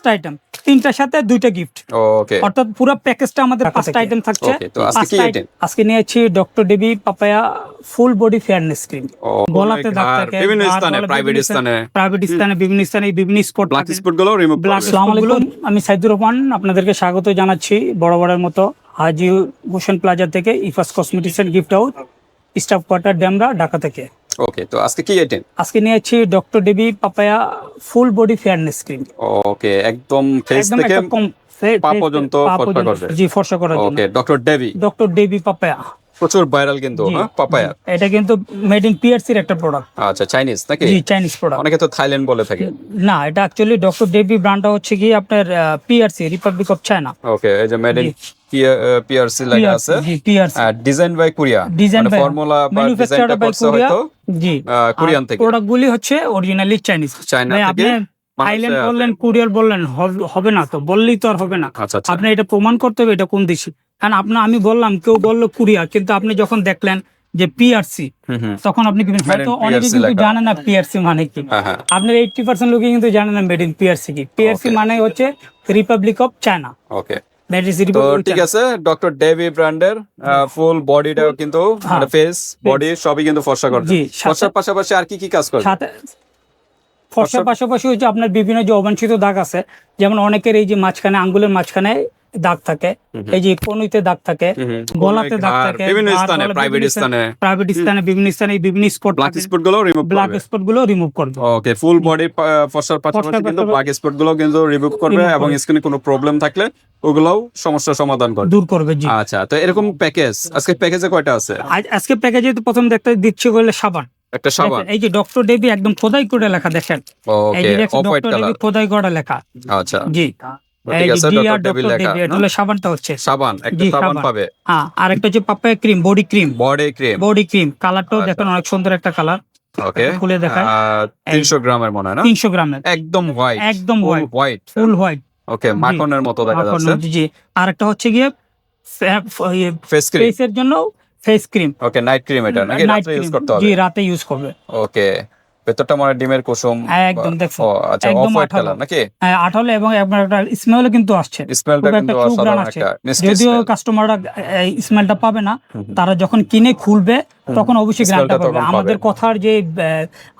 পাঁচটা আইটেম তিনটার সাথে দুইটা গিফট ওকে অর্থাৎ পুরো প্যাকেজটা আমাদের পাঁচটা আইটেম থাকছে। আজকে আজকে নিয়েছি doctor Davey papaya full body fairness cream গলাতে দাগ থাকে বিভিন্ন স্থানে প্রাইভেট বিভিন্ন স্থানে প্রাইভেট স্থানে বিভিন্ন স্থানে বিভিন্ন স্পট ব্ল্যাক স্পটগুলো রিমুভ আসসালামু আলাইকুম আমি সাইদুর রহমান আপনাদেরকে স্বাগত জানাচ্ছি বড় বড়ের মতো। হাজি হোসেন প্লাজা থেকে ইফাস কসমেটিক্স এর gift house staff quarter Demra Dhaka থেকে। ওকে তো আজকে কি আইটেম আজকে নিয়েছি doctor Davey papaya full body fairness cream okay একদম ফেস থেকে পা পর্যন্ত ফর্সা করবে। জি ফর্সা করার জন্য। Okay doctor Davey doctor Davey papaya প্রচুর ভাইরাল কিন্তু হ্যাঁ পাপায়া এটা কিন্তু মেড ইন পিআরসির একটা প্রোডাক্ট আচ্ছা চাইনিজ নাকি? জি চাইনিজ প্রোডাক্ট অনেকে তো থাইল্যান্ড বলে থাকে। না এটা অ্যাকচুয়ালি ডক্টর ডেবি ব্র্যান্ডটা হচ্ছে কি আপনার PRC republic of China okay এই যে মেড ইন পিআরসি লেখা আছে। জি PRC design by Korea design formula বা ডিজাইনটা করছে হয়তো। জি। কোরিয়ান থেকে। প্রোডাক্ট গুলি হচ্ছে অরিজিনালি চাইনিজ ভাই থেকে আপনি থাইল্যান্ড বললেন কোরিয়ার বললেন হবে না তো? বললেই তো আর হবে না। আচ্ছা আচ্ছা। আপনি এটা প্রমাণ করতে হবে এটা কোন দেশি। কারণ আপনার আমি বললাম কেউ বলল কোরিয়া কিন্তু আপনি যখন দেখলেন যে পিআরসি তখন আপনি কি হয়তো অনেকে কিন্তু লেখা। জানে না পিআরসি মানে কি। হ্যাঁ হ্যাঁ। আপনার এইটটি পার্সেন্ট লোকে কিন্তু জানে না মেড ইন পিআরসি কি। পিআরসি. মানে হচ্ছে রিপাবলিক অফ চায়না ওকে তো রিপাবলিক ঠিক আছে ডক্টর ডেভি ব্র্যান্ডের ফুল বডিটাও কিন্তু হ্যাঁ। ফেস বডি সবই কিন্তু ফর্সা করে ফর্সার পাশাপাশি আর কি কি কাজ করে? ফর্সার পাশাপাশি হচ্ছে আপনার বিভিন্ন যে অবাঞ্ছিত দাগ আছে যেমন অনেকের এই যে মাঝখানে আঙ্গুলের মাঝখানে দাগ থাকে এই যে কনুইতে দাগ থাকে গলাতে দাগ থাকে বিভিন্ন স্থানে প্রাইভেট স্থানে প্রাইভেট স্থানে বিভিন্ন স্থানে বিভিন্ন স্পট ব্ল্যাক স্পটগুলো রিমুভ ব্ল্যাক স্পটগুলো রিমুভ করবে। ওকে ফুল বডি ফর্সার পাশাপাশি কিন্তু ব্ল্যাক স্পটগুলো কিন্তু রিমুভ করবে এবং স্কিনে কোনো প্রবলেম থাকলে ওগুলোও সমস্যার সমাধান করবে। দূর করবে জি। আচ্ছা তো এরকম প্যাকেজ আজকে প্যাকেজে কয়টা আছে? আজ আজকে প্যাকেজে তো প্রথম দেখতে দিচ্ছি করলে সাবান। একটা সাবান? এই যে ডক্টর দেবী একদম খোদাই করে লেখা দেখেন। এই ওকে যে ডক্টর দেবী খোদাই করা লেখা। আচ্ছা। জি। সাবান একটা সাবান। পাবে। আর একটা হচ্ছে papaya cream body cream body cream body cream কালারটাও। দেখেন অনেক সুন্দর একটা কালার ওকে খুলে দেখায় তিনশো গ্রামের মনে হয় না? গ্রামের। একদম হোয়াইট একদম হোয়াইট ফুল হোয়াইট ওকে মাখনের মতো দেখা যাচ্ছে। জি আর একটা হচ্ছে গিয়ে ফেস ক্রিম ফেসের জন্য face cream okay night cream এটা নাকি রাত্রে ইউজ করতে হবে? জি রাতে ইউজ করবে। ওকে ভেতরটা মনে ডিমের কুসুম একদম দেখছ আচ্ছা অফ হোয়াইট কালার নাকি? হ্যাঁ, আঠালো এবং একবার স্মেলও কিন্তু আসছে। স্মেলটা কিন্তু অসাধারণ। একটা যদিও। কাস্টমাররা স্মেলটা পাবে না। তারা যখন কিনে খুলবে তখন অবশ্যই পাবে। আমাদের কথার যে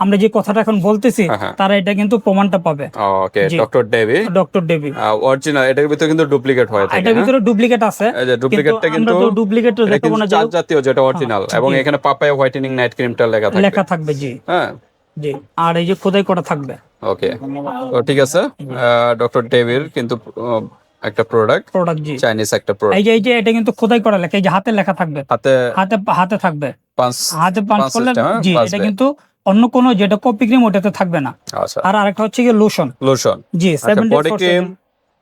আমরা যে কথাটা এখন বলতেছি হ্যাঁ, হ্যাঁ। তারা এটা কিন্তু প্রমাণটা পাবে। Okay doctor Davey doctor Davey original এটার ভিতরে কিন্তু ডুপ্লিকেট হয়ে থাকে এটার হ্যাঁ? ভিতরে ডুপ্লিকেট আছে যে ডুপ্লিকেটটা কিন্তু কিন্তু আমরা তো ডুপ্লিকেট দেখাবো না জাতীয় যেটা অরিজিনাল এবং এখানে পাপায়া হোয়াইটেনিং নাইট ক্রিমটা লেখা থাকে লেখা থাকবে জি। হ্যাঁ জি। আর এই যে খোদাই করা থাকবে। ওকে। ঠিক আছে। ডক্টর ডেভির কিন্তু একটা প্রোডাক্ট প্রোডাক্ট জি। চাইনিজ একটা প্রোডাক্ট এই যে এই যে এটা কিন্তু খোদাই করা লেখা। এই যে হাতে লেখা থাকবে। হাতে হাতে হাতে থাকবে। পাঁচ হাতে পাঁচ করলে? জি এটা কিন্তু অন্য কোনো যেটা কপি ক্রিম ওটাতে থাকবে না। আচ্ছা। আর আরেকটা হচ্ছে গিয়ে লোশন লোশন জি আচ্ছা বডি ক্রিম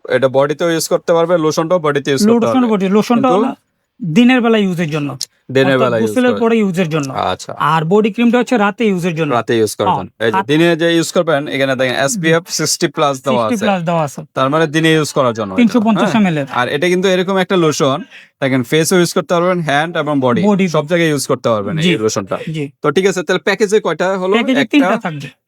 এটা বডিতেও ইউজ করতে পারবে লোশনটাও বডিতে ইউজ করতে লোশন পারবে। বডি লোশনটা দিনের বেলা ইউজের জন্য। দিনের বেলা গোসলের পরে ইউজের জন্য। আচ্ছা। আর বডি ক্রিমটা হচ্ছে রাতে ইউজের জন্য। রাতে ইউজ করবেন এই যে দিনে যে ইউজ করবেন এখানে দেখেন এসপিএফ 60 প্লাস দেওয়া 60 প্লাস দেওয়া আছে। তার মানে দিনে ইউজ করার জন্য 350 হ্যাঁ? ml আর এটা কিন্তু এরকম একটা লোশন দেখেন ফেসও ইউজ করতে পারবেন হ্যান্ড এবং বডি। সব জায়গায় ইউজ করতে পারবেন। এই লোশনটা তো ঠিক আছে তাহলে প্যাকেজে কয়টা হলো? একটা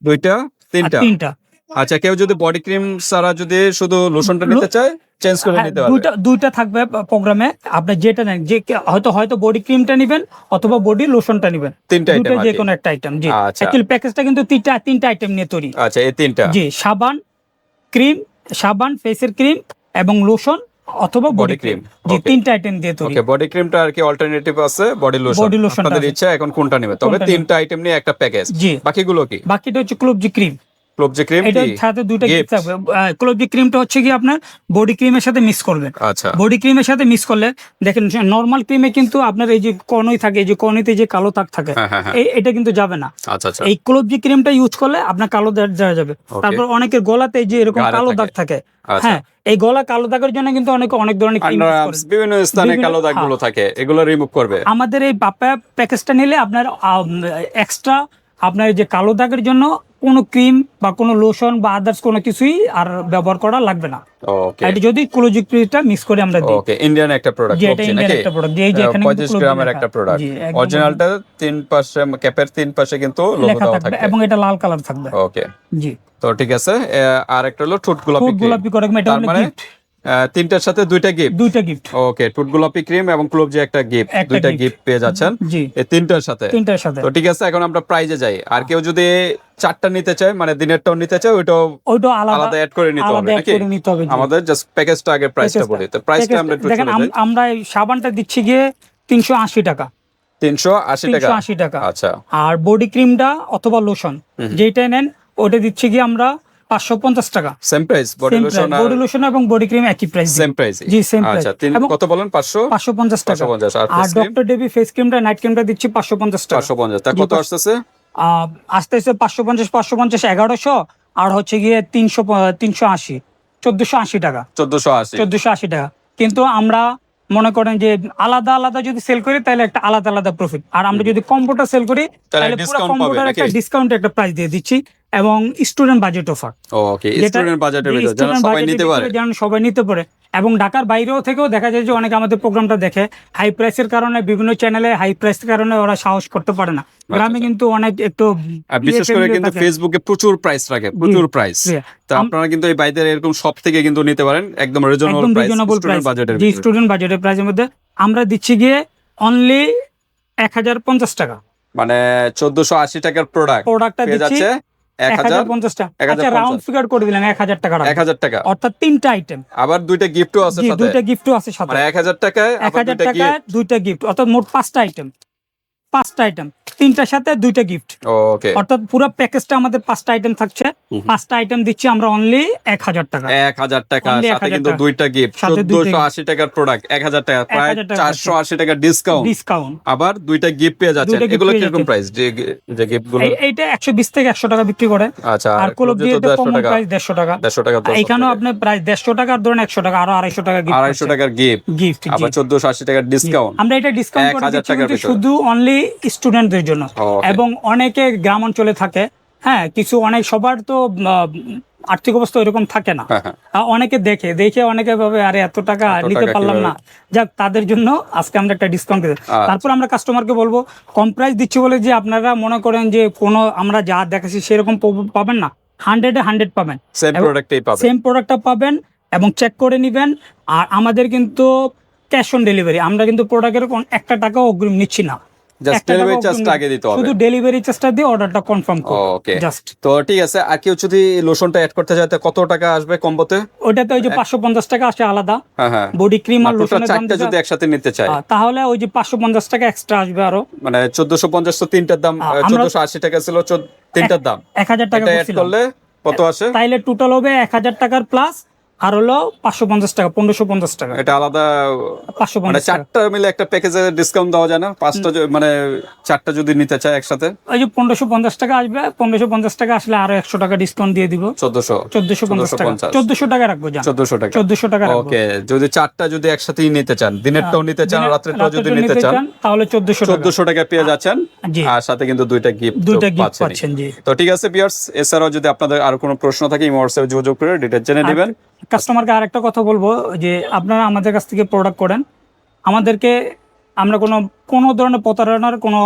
দুইটা তিনটা। তিনটা। আচ্ছা কেউ যদি বডি ক্রিম ছাড়া যদি শুধু লোশনটা নিতে চায় চেঞ্জ করে হ্যাঁ, নিতে পারবে। দুইটা দুইটা থাকবে প্রোগ্রামে আপনি যেটা নেন যে হয়তো হয়তো বডি ক্রিমটা নেবেন অথবা বডি লোশনটা নেবেন। তিনটা আইটেম যে কোনো একটা আইটেম জি। আচ্ছা। অ্যাকচুয়ালি প্যাকেজটা কিন্তু তিনটা তিনটা আইটেম নিয়ে তৈরি। আচ্ছা এই তিনটা। জি সাবান ক্রিম সাবান ফেসের ক্রিম এবং লোশন অথবা বডি ক্রিম জি তিনটা আইটেম দিয়ে তৈরি। ওকে বডি ক্রিমটা আর কি অল্টারনেটিভ আছে বডি লোশন lotion টা আপনাদের ইচ্ছা এখন কোনটা নেবে তবে তিনটা আইটেম নিয়ে একটা প্যাকেজ জি। বাকিগুলো কি? বাকিটা হচ্ছে ক্লোবজি ক্রিম ক্লোবজি ক্রিম এটা সাথে Gift? গিফট থাকবে। ক্লোবজি ক্রিমটা হচ্ছে কি আপনার বডি ক্রিমের সাথে মিক্স করবেন। আচ্ছা। বডি ক্রিমের সাথে মিক্স করলে দেখেন নর্মাল ক্রিমে কিন্তু আপনার এই যে কনই থাকে এই যে কনিতে যে কালো দাগ থাকে হ্যাঁ হ্যাঁ হ্যাঁ। এটা কিন্তু যাবে না। আচ্ছা আচ্ছা। এই ক্লোবজি ক্রিমটা ইউজ করলে আপনার কালো দাগ যাওয়া যাবে। তারপর অনেকের গলাতে যে এরকম কালো দাগ থাকে। আচ্ছা। হ্যাঁ এই গলা কালো দাগের জন্য কিন্তু অনেক অনেক ধরনের ক্রিম বিভিন্ন স্থানে কালো দাগগুলো থাকে এগুলো রিমুভ করবে? আমাদের এই বাপ্পা প্যাকেজটা নিলে আপনার এক্সট্রা আপনার যে কালো দাগের জন্য কোনো ক্রিম বা কোনো লোশন বা আদার্স কোনো কিছুই আর ব্যবহার করা লাগবে না। এটা যদি ক্লোজিকটা মিক্স করে আমরা দিই। ওকে ইন্ডিয়ান একটা প্রোডাক্ট এটা ইন্ডিয়ান একটা প্রোডাক্ট এই যে এখানে কিন্তু পঁয়ত্রিশ close গ্রামের একটা প্রোডাক্ট অরিজিনালটা তিন পাশে ক্যাপের তিন পাশে কিন্তু লোগো লেখা দেওয়া থাকবে এবং এটা লাল কালার থাকবে। ওকে জি। তো ঠিক আছে আর একটা হলো ঠোঁট গোলাপি গোলাপি করে এটা হলো মানে গিফট তিনটার সাথে দুইটা গিফট দুইটা গিফট ওকে ঠোঁট গোলাপি ক্রিম এবং ক্লোভ যে একটা গিফট দুইটা গিফট পেয়ে যাচ্ছেন। এই তিনটার সাথে? তিনটার সাথে। তো ঠিক আছে এখন আমরা প্রাইজে যাই। আর কেউ যদি চারটা নিতে চায় মানে দিনেরটাও নিতে চায় ওইটাও ওইটা আলাদা অ্যাড করে নিতে হবে নাকি? করে নিতে হবে আমাদের জাস্ট প্যাকেজটা আগে প্রাইসটা বলি। তো প্রাইসটা আমরা একটু দেখেন আমরা এই সাবানটা দিচ্ছি গিয়ে তিনশো আশি টাকা। তিনশো আশি টাকা? তিনশো আশি টাকা। আচ্ছা। আর বডি ক্রিমটা অথবা লোশন যেইটাই নেন ওটা দিচ্ছি গিয়ে আমরা পাঁচশো পঞ্চাশ টাকা। Same price body lotion body lotion এবং বডি ক্রিম একই প্রাইস সেম প্রাইস জি, same price। আচ্ছা তিন কত বলেন? পাঁচশো? পাঁচশো পঞ্চাশ টাকা। আর? ডক্টর ডেবি ফেস ক্রিমটা নাইট ক্রিমটা দিচ্ছি পাঁচশো পঞ্চাশ টাকা। পাঁচশো পঞ্চাশ তা কত আসতেছে? আস্তে আস্তে পাঁচশো পঞ্চাশ পাঁচশো পঞ্চাশ এগারোশো আর হচ্ছে গিয়ে তিনশো তিনশো আশি চোদ্দশো আশি টাকা। চোদ্দশো আশি। চোদ্দশো আশি টাকা। কিন্তু আমরা মনে করেন যে আলাদা আলাদা যদি সেল করি তাহলে একটা আলাদা আলাদা প্রফিট আর আমরা যদি কম্পিউটার সেল করি তাহলে পুরো কম্পিউটার একটা? ডিসকাউন্ট একটা প্রাইস দিয়ে দিচ্ছি এবং student budget offer okay student বাজেটের ভিতর যারা সবাই নিতে পারে। সবাই নিতে পারে। এবং ঢাকার বাইরেও থেকেও দেখা যায় যে অনেকে আমাদের প্রোগ্রামটা দেখে। হাই প্রাইসের কারণে বিভিন্ন চ্যানেলে হাই প্রাইসের কারণে ওরা সাহস করতে পারে না। গ্রামে কিন্তু অনেক একটু বিশেষ করে কিন্তু ফেসবুকে প্রচুর প্রাইস রাখে প্রচুর প্রাইস তো আপনারা কিন্তু এই বাইদের এরকম সব থেকে কিন্তু নিতে পারেন একদম রিজনেবল প্রাইস স্টুডেন্ট বাজেটের স্টুডেন্ট বাজেটের প্রাইসের মধ্যে। আমরা দিচ্ছি গিয়ে অনলি এক হাজার পঞ্চাশ টাকা। মানে চোদ্দশো আশি টাকার প্রোডাক্ট প্রোডাক্টটা দিচ্ছি এক হাজার হাজার পঞ্চাশ টাকা 1050 আচ্ছা রাউন্ড ফিগার করে দিলেন এক হাজার টাকা এক হাজার টাকা। অর্থাৎ তিনটা আইটেম আবার দুইটা গিফটও আছে দুইটা গিফটও আছে সাথে। মানে এক হাজার টাকায় এক হাজার দুইটা টাকা দুইটা গিফট অর্থাৎ মোট পাঁচটা আইটেম পাঁচটা আইটেম তিনটার সাথে দুইটা গিফট ওকে অর্থাৎ পুরো প্যাকেজটা আমাদের পাঁচটা আইটেম থাকছে। পাঁচটা আইটেম দিচ্ছি আমরা অনলি এক হাজার টাকা। এক হাজার টাকা সাথে কিন্তু দুইটা গিফট চোদ্দশো আশি টাকার প্রোডাক্ট এক হাজার টাকা প্রায় চারশো আশি টাকা ডিসকাউন্ট ডিসকাউন্ট আবার দুইটা গিফট পেয়ে gift এগুলো কীরকম প্রাইস যে যে গিফটগুলো এইটা একশো বিশ থেকে একশো টাকা বিক্রি করে। আচ্ছা আর কোলব দিয়ে কমন টাকা। প্রাইস দেড়শো টাকা। দেড়শো টাকা এখানেও আপনি প্রায় দেড়শো টাকা ধরেন একশো টাকা আরও আড়াইশো টাকা আড়াইশো টাকার গিফট গিফট আবার চোদ্দশো আশি টাকার ডিসকাউন্ট আমরা এটা ডিসকাউন্ট করে 1000 দিচ্ছি শুধু অনলি স্টুডেন্টদের জন্য। এবং অনেকে গ্রাম অঞ্চলে থাকে হ্যাঁ কিছু অনেক সবার তো আর্থিক অবস্থা এরকম থাকে না। হ্যাঁ হ্যাঁ। অনেকে দেখে দেখে অনেকে ভাবে আরে এত টাকা নিতে পারলাম না। যাক তাদের জন্য আজকে আমরা একটা ডিসকাউন্ট দিই আচ্ছা। তারপর আমরা কাস্টমারকে বলব কম প্রাইস দিচ্ছি বলে যে আপনারা মনে করেন যে কোনো আমরা যা দেখাচ্ছি সেরকম পাবেন না। হান্ড্রেডে হান্ড্রেড পাবেন। সেম প্রোডাক্টটা পাবেন। এবং চেক করে নেবেন। আর আমাদের কিন্তু ক্যাশ অন ডেলিভারি আমরা কিন্তু প্রোডাক্টের একটা টাকাও অগ্রিম নিচ্ছি না। জাস্ট ডেলিভারি চার্জটা আগে দিতে হবে। শুধু ডেলিভারি চার্জটা দিয়ে অর্ডারটা কনফার্ম করুন ওকে জাস্ট তো ঠিক আছে আর কেউ যদি লোশনটা অ্যাড করতে চায় কত টাকা আসবে কম্বোতে? ওটাতে ওই যে পাঁচশো পঞ্চাশ টাকা আসে আলাদা। হ্যাঁ হ্যাঁ। বডি ক্রিম আর লোশনের দাম যদি একসাথে নিতে চায়। তাহলে ওই যে পাঁচশো পঞ্চাশ টাকা এক্সট্রা আসবে আরও। মানে তো তিনটার দাম আ- আমরা- চোদ্দশো আশি টাকা ছিল তিনটার দাম। এক হাজার টাকা করলে কত আসে? তাইলে টোটাল হবে এক হাজার টাকার প্লাস আর হলো পাঁচশো পঞ্চাশ টাকা পনেরোশো পঞ্চাশ টাকা। এটা আলাদা পাঁচশো মানে পঞ্চাশ চারটা মিলে একটা প্যাকেজে ডিসকাউন্ট দেওয়া যায় না? পাঁচটা মানে চারটা যদি নিতে চায় একসাথে? ওই যে পনেরোশো পঞ্চাশ টাকা আসবে পনেরোশো পঞ্চাশ টাকা আসলে আরও একশো টাকা ডিসকাউন্ট দিয়ে দিব। চোদ্দশো। চোদ্দশো পঞ্চাশ টাকা। চোদ্দশো টাকা রাখব চোদ্দশো টাকা। চোদ্দশো টাকা ওকে যদি চারটা যদি একসাথেই নিতে চান দিনেরটাও নিতে চান রাত্রেরটাও যদি নিতে চান তাহলে চোদ্দশো টাকা। চোদ্দশো টাকা পেয়ে যাচ্ছেন। আর সাথে কিন্তু দুইটা গিফট দুইটা গিফট পাচ্ছেন জি। তো ঠিক আছে পিয়ার্স এছাড়াও যদি আপনাদের আর কোনো প্রশ্ন থাকে এই হোয়াটসঅ্যাপে যোগাযোগ করে ডিটেল জেনে নেবেন। কাস্টমারকে আরেকটা কথা বলব যে আপনারা আমাদের কাছ থেকে প্রোডাক্ট করেন। আমাদেরকে আমরা কোনো কোনো ধরনের প্রতারণার কোনো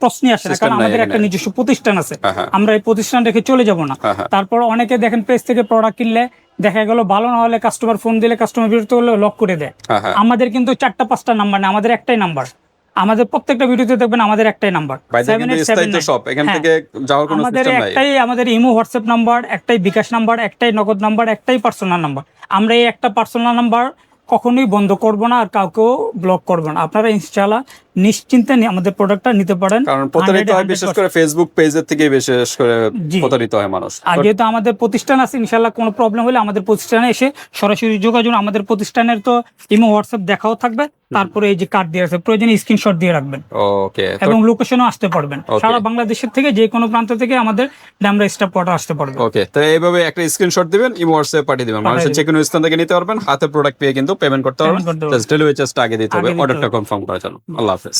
প্রশ্নই আসে না কারণ আমাদের একটা নিজস্ব প্রতিষ্ঠান আছে। হ্যাঁ, হ্যাঁ। আমরা এই প্রতিষ্ঠান রেখে চলে যাব না। হ্যাঁ। তারপর অনেকে দেখেন পেজ থেকে প্রোডাক্ট কিনলে দেখা গেল ভালো না হলে কাস্টমার ফোন দিলে কাস্টমার বিরক্ত হলে লক করে দেয়। আমাদের কিন্তু চারটা পাঁচটা নাম্বার না আমাদের একটাই নাম্বার আমাদের প্রত্যেকটা ভিডিওতে দেখবেন আমাদের একটাই নাম্বার। হ্যাঁ। আমাদের একটাই আমাদের ইমো হোয়াটসঅ্যাপ নাম্বার একটাই বিকাশ নাম্বার একটাই নগদ নাম্বার একটাই পার্সোনাল নাম্বার আমরা এই একটা পার্সোনাল নাম্বার কখনোই বন্ধ করব না আর কাউকেও ব্লক করব না। আপনারা ইনশাআল্লাহ নিশ্চিন্তে আমাদের প্রোডাক্টটা নিতে পারেন। কারণ প্রতারিত হয় বিশেষ করে ফেসবুক পেজের থেকে বিশেষ করে প্রতারিত হয় মানুষ। আর যেহেতু আমাদের প্রতিষ্ঠান আছে ইনশাল্লাহ কোনো প্রবলেম হলে আমাদের প্রতিষ্ঠানে এসে সরাসরি যোগাযোগ আমাদের প্রতিষ্ঠানের তো ইমো হোয়াটসঅ্যাপ দেখাও থাকবে। তারপরে এই যে কার্ড দিয়ে আছে প্রয়োজনে স্ক্রিনশট দিয়ে রাখবেন। ওকে এবং লোকেশনও আসতে পারবেন। সারা বাংলাদেশের থেকে যে কোনো প্রান্ত থেকে আমাদের ড্যামরা স্টাফ পটা আসতে পারবে। ওকে তো এইভাবে একটা স্ক্রিনশট দিবেন ইমো হোয়াটসঅ্যাপ পাঠিয়ে দিবেন। মানুষের যে কোনো স্থান থেকে নিতে পারবেন হাতে প্রোডাক্ট পেয়ে কিন্তু পেমেন্ট করতে হবে পারবেন? জাস্ট ডেলিভারি চার্জটা আগে দিতে হবে। অর্ডারটা কনফার্ম করার জন্য। আল্লাহ হাফেজ।